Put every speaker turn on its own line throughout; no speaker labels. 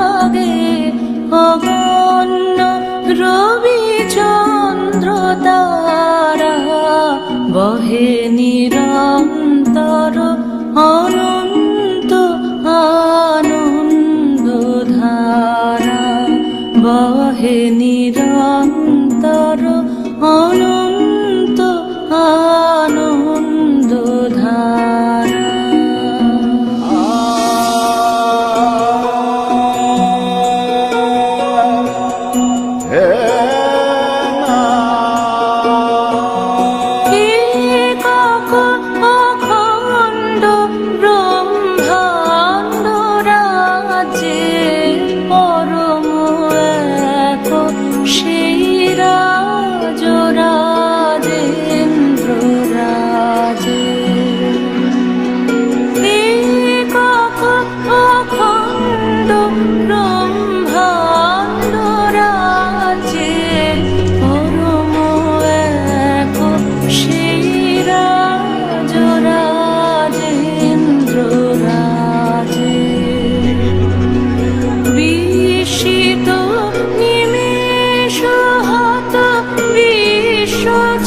আগে অগণ্য রবি চন্দ্র তারা বহে নিরন্তর অনন্ত আনন্দ ধারা বহে নিরন্তর অনন্ত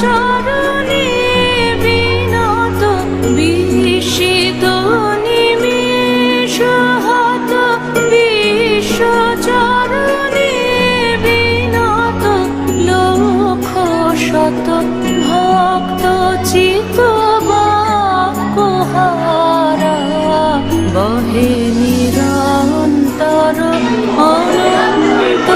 চরণে বিনত বিষিত নিমেষ হত বিশ্ব চরণে বিনত ভক্ত চিত বাকুহারা বহে নিরন্তর অনন্ত